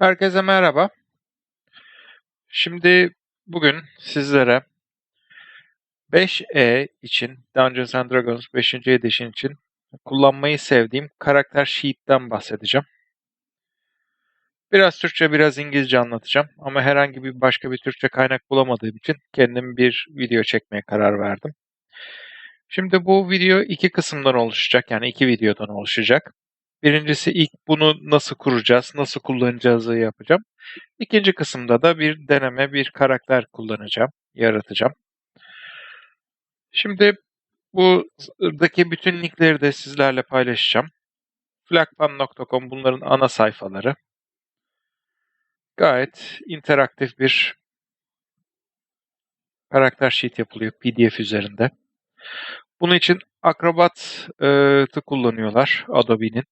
Herkese merhaba. Şimdi bugün sizlere 5E için Dungeons and Dragons 5. Edition için kullanmayı sevdiğim karakter sheet'ten bahsedeceğim. Biraz Türkçe, biraz İngilizce anlatacağım ama herhangi bir başka bir Türkçe kaynak bulamadığım için kendim bir video çekmeye karar verdim. Şimdi bu video iki kısımdan oluşacak yani iki videodan oluşacak. Birincisi ilk bunu nasıl kuracağız, nasıl kullanacağızı yapacağım. İkinci kısımda da bir deneme, bir karakter kullanacağım, yaratacağım. Şimdi buradaki bütün linkleri de sizlerle paylaşacağım. Flagpan.com bunların ana sayfaları. Gayet interaktif bir karakter sheet yapılıyor PDF üzerinde. Bunun için Acrobat'ı kullanıyorlar Adobe'nin.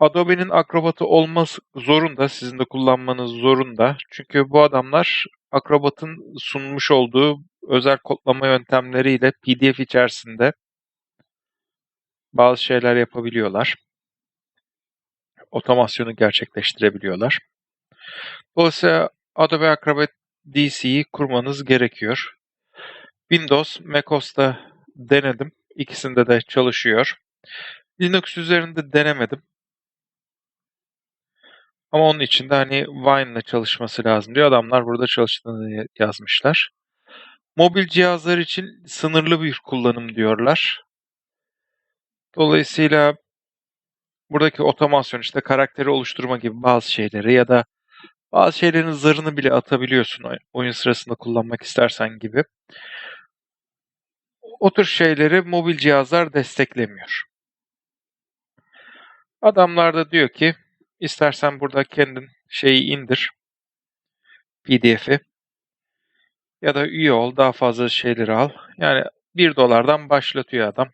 Adobe'nin Acrobat'ı olması zorunda, sizin de kullanmanız zorunda. Çünkü bu adamlar Acrobat'ın sunmuş olduğu özel kodlama yöntemleriyle PDF içerisinde bazı şeyler yapabiliyorlar. Otomasyonu gerçekleştirebiliyorlar. Dolayısıyla Adobe Acrobat DC'yi kurmanız gerekiyor. Windows, macOS'ta denedim. İkisinde de çalışıyor. Linux üzerinde denemedim. Ama onun için de hani Wine'la çalışması lazım diyor. Adamlar burada çalıştığını yazmışlar. Mobil cihazlar için sınırlı bir kullanım diyorlar. Dolayısıyla buradaki otomasyon işte karakteri oluşturma gibi bazı şeyleri ya da bazı şeylerin zarını bile atabiliyorsun oyun sırasında kullanmak istersen gibi. O tür şeyleri mobil cihazlar desteklemiyor. Adamlar da diyor ki istersen burada kendin şeyi indir PDF'i ya da üye ol daha fazla şeyleri al. Yani 1 dolardan başlatıyor adam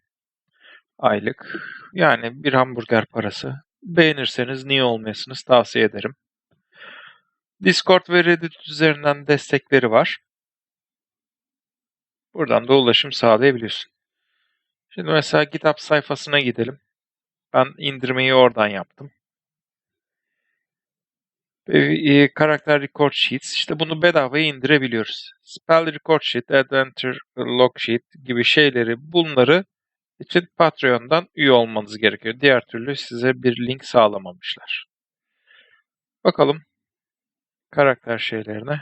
aylık. Yani bir hamburger parası. Beğenirseniz niye olmayasınız tavsiye ederim. Discord ve Reddit üzerinden destekleri var. Buradan da ulaşım sağlayabiliyorsun. Şimdi mesela GitHub sayfasına gidelim. Ben indirmeyi oradan yaptım. E, karakter Record Sheets. İşte bunu bedavaya indirebiliyoruz. Spell Record Sheet, Adventure Log Sheet gibi şeyleri bunları için Patreon'dan üye olmanız gerekiyor. Diğer türlü size bir link sağlamamışlar. Bakalım karakter şeylerine.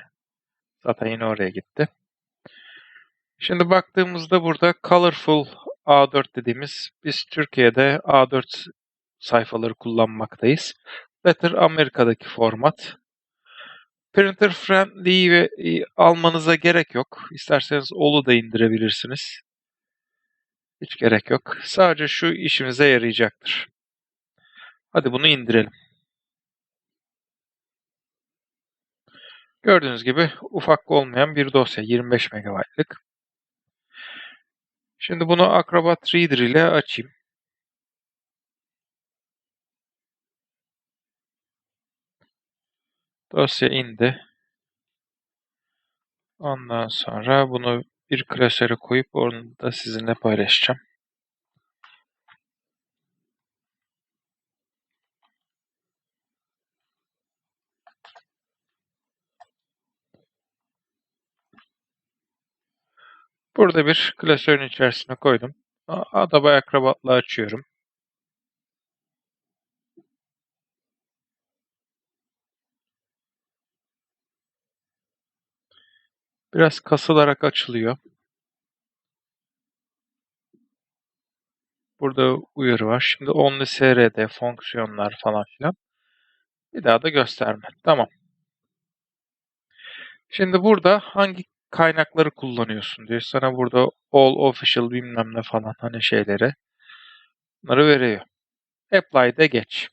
Zaten yine oraya gitti. Şimdi baktığımızda burada Colorful A4 dediğimiz biz Türkiye'de A4 sayfaları kullanmaktayız. Better Amerika'daki format. Printer friendly ve e, almanıza gerek yok. İsterseniz Olu da indirebilirsiniz. Hiç gerek yok. Sadece şu işimize yarayacaktır. Hadi bunu indirelim. Gördüğünüz gibi ufak olmayan bir dosya 25 MB'lık. Şimdi bunu Acrobat Reader ile açayım. Dosya indi. Ondan sonra bunu bir klasöre koyup onu da sizinle paylaşacağım. Burada bir klasörün içerisine koydum. Adobe Acrobat'la açıyorum. Biraz kasılarak açılıyor. Burada uyarı var. Şimdi only srd fonksiyonlar falan filan. Bir daha da gösterme. Tamam. Şimdi burada hangi kaynakları kullanıyorsun diyor. Sana burada all official bilmem ne falan hani şeyleri. Bunları veriyor. Apply'de geç.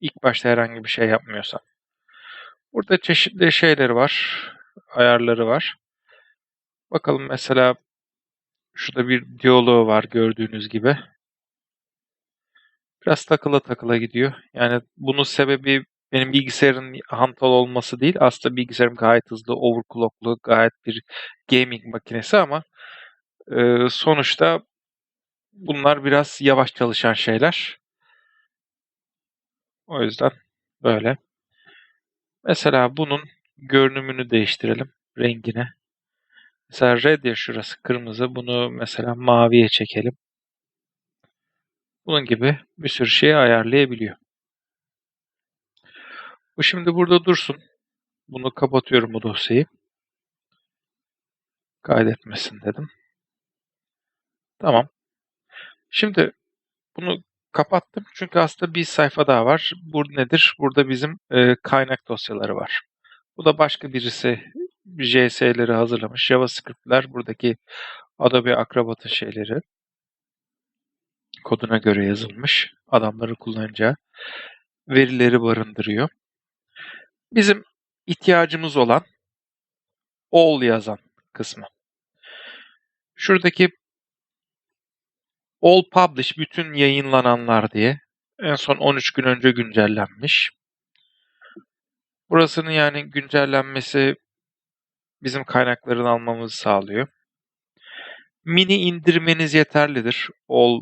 İlk başta herhangi bir şey yapmıyorsan. Burada çeşitli şeyleri var. Ayarları var. Bakalım mesela şurada bir diyaloğu var gördüğünüz gibi. Biraz takıla takıla gidiyor. Yani bunun sebebi benim bilgisayarın hantal olması değil. Aslında bilgisayarım gayet hızlı, overclocklu, gayet bir gaming makinesi ama e, sonuçta bunlar biraz yavaş çalışan şeyler. O yüzden böyle. Mesela bunun görünümünü değiştirelim. Rengine. Mesela red ya şurası kırmızı. Bunu mesela maviye çekelim. Bunun gibi bir sürü şeyi ayarlayabiliyor. Bu şimdi burada dursun. Bunu kapatıyorum bu dosyayı. Kaydetmesin dedim. Tamam. Şimdi bunu kapattım çünkü aslında bir sayfa daha var. Bu nedir? Burada bizim e, kaynak dosyaları var. Bu da başka birisi JS'leri hazırlamış. JavaScript'ler buradaki Adobe Acrobat'ın şeyleri koduna göre yazılmış. Adamları kullanacağı verileri barındırıyor. Bizim ihtiyacımız olan all yazan kısmı. Şuradaki all publish bütün yayınlananlar diye en son 13 gün önce güncellenmiş. Burasının yani güncellenmesi bizim kaynaklarını almamızı sağlıyor. Mini indirmeniz yeterlidir all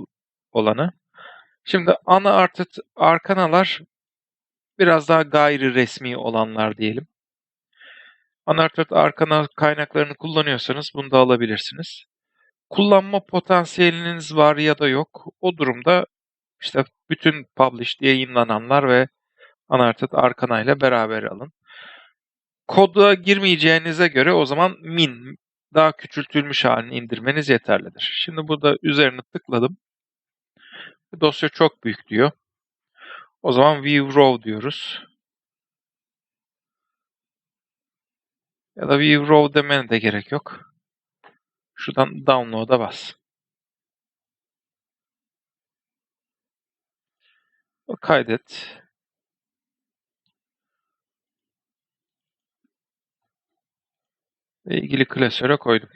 olanı. Şimdi ana artı arkanalar biraz daha gayri resmi olanlar diyelim. Unearthed Arkana kaynaklarını kullanıyorsanız bunu da alabilirsiniz. Kullanma potansiyeliniz var ya da yok. O durumda işte bütün published yayınlananlar ve Unearthed Arkana ile beraber alın. Koda girmeyeceğinize göre o zaman min daha küçültülmüş halini indirmeniz yeterlidir. Şimdi burada üzerine tıkladım. Dosya çok büyük diyor. O zaman View Raw diyoruz. Ya da View Raw demene de gerek yok. Şuradan Download'a bas. Kaydet. Ve ilgili klasöre koydum.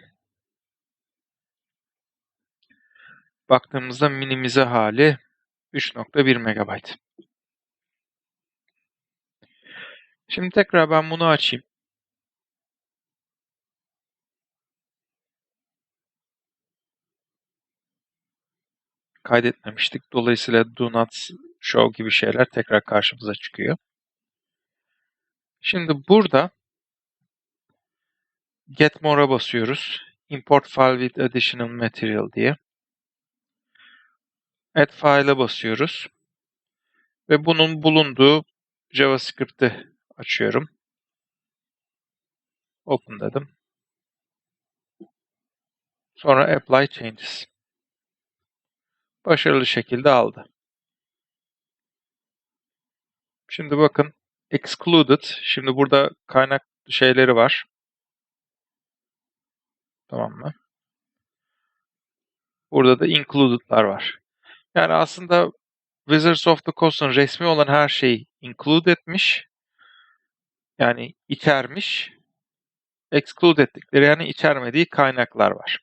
Baktığımızda minimize hali 3.1 MB. Şimdi tekrar ben bunu açayım. Kaydetmemiştik. Dolayısıyla do not show gibi şeyler tekrar karşımıza çıkıyor. Şimdi burada get more'a basıyoruz. Import file with additional material diye. Add file'a basıyoruz. Ve bunun bulunduğu JavaScript'i açıyorum. Open dedim. Sonra apply changes. Başarılı şekilde aldı. Şimdi bakın excluded. Şimdi burada kaynak şeyleri var. Tamam mı? Burada da included'lar var. Yani aslında Wizards of the Coast'un resmi olan her şeyi include etmiş. Yani içermiş. Exclude ettikleri yani içermediği kaynaklar var.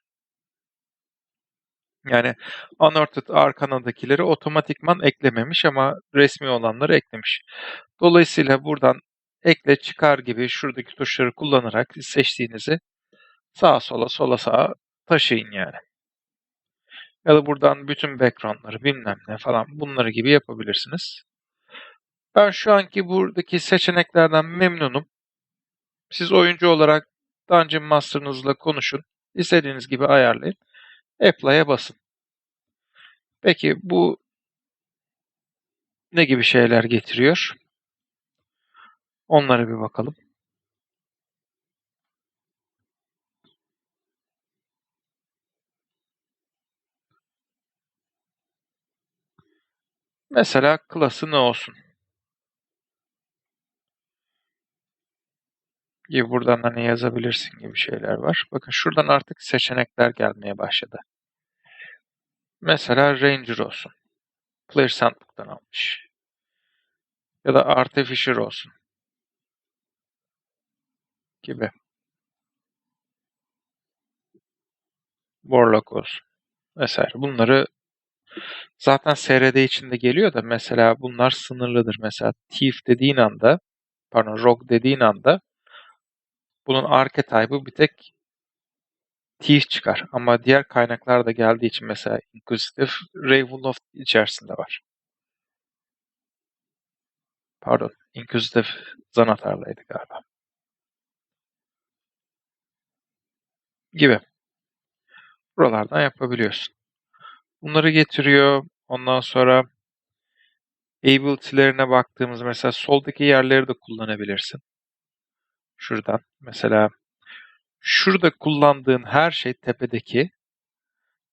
Yani Unearthed Arcana'dakileri otomatikman eklememiş ama resmi olanları eklemiş. Dolayısıyla buradan ekle çıkar gibi şuradaki tuşları kullanarak seçtiğinizi sağa sola sola sağa taşıyın yani. Ya da buradan bütün backgroundları bilmem ne falan bunları gibi yapabilirsiniz. Ben şu anki buradaki seçeneklerden memnunum. Siz oyuncu olarak Dungeon Master'ınızla konuşun. İstediğiniz gibi ayarlayın. Apply'a basın. Peki bu ne gibi şeyler getiriyor? Onlara bir bakalım. Mesela klası ne olsun? gibi buradan hani yazabilirsin gibi şeyler var. Bakın şuradan artık seçenekler gelmeye başladı. Mesela Ranger olsun. Player Sandbook'tan almış. Ya da Artificer olsun. Gibi. Warlock olsun. Vesaire. Bunları zaten SRD içinde geliyor da mesela bunlar sınırlıdır. Mesela Thief dediğin anda pardon Rogue dediğin anda bunun archetype'ı bir tek Thief çıkar. Ama diğer kaynaklar da geldiği için mesela Inquisitive Ravenloft içerisinde var. pardon, Inquisitive Zanatar'daydı galiba. Gibi. Buralardan yapabiliyorsun. Bunları getiriyor. Ondan sonra ability'lerine baktığımız mesela soldaki yerleri de kullanabilirsin. Şuradan. Mesela şurada kullandığın her şey tepedeki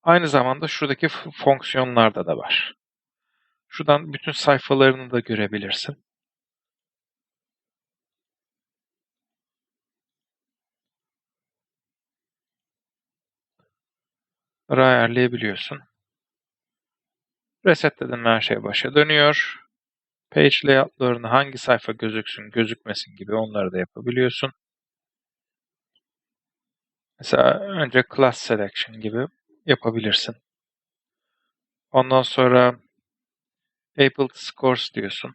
aynı zamanda şuradaki fonksiyonlarda da var. Şuradan bütün sayfalarını da görebilirsin. Ayarlayabiliyorsun. Reset dedim her şey başa dönüyor. Page layout'larını hangi sayfa gözüksün, gözükmesin gibi onları da yapabiliyorsun. Mesela önce class selection gibi yapabilirsin. Ondan sonra able scores diyorsun.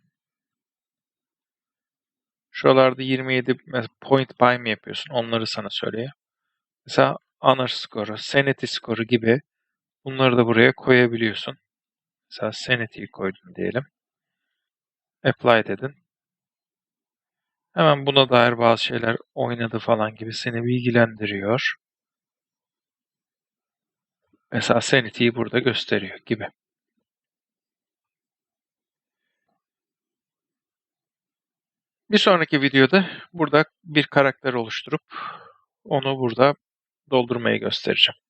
Şuralarda 27 mes- point by mi yapıyorsun? Onları sana söylüyor. Mesela honor score'u, sanity score'u gibi bunları da buraya koyabiliyorsun. Mesela sanity'yi koydum diyelim. Apply dedin. Hemen buna dair bazı şeyler oynadı falan gibi seni bilgilendiriyor. Mesela sanity'yi burada gösteriyor gibi. Bir sonraki videoda burada bir karakter oluşturup onu burada doldurmayı göstereceğim.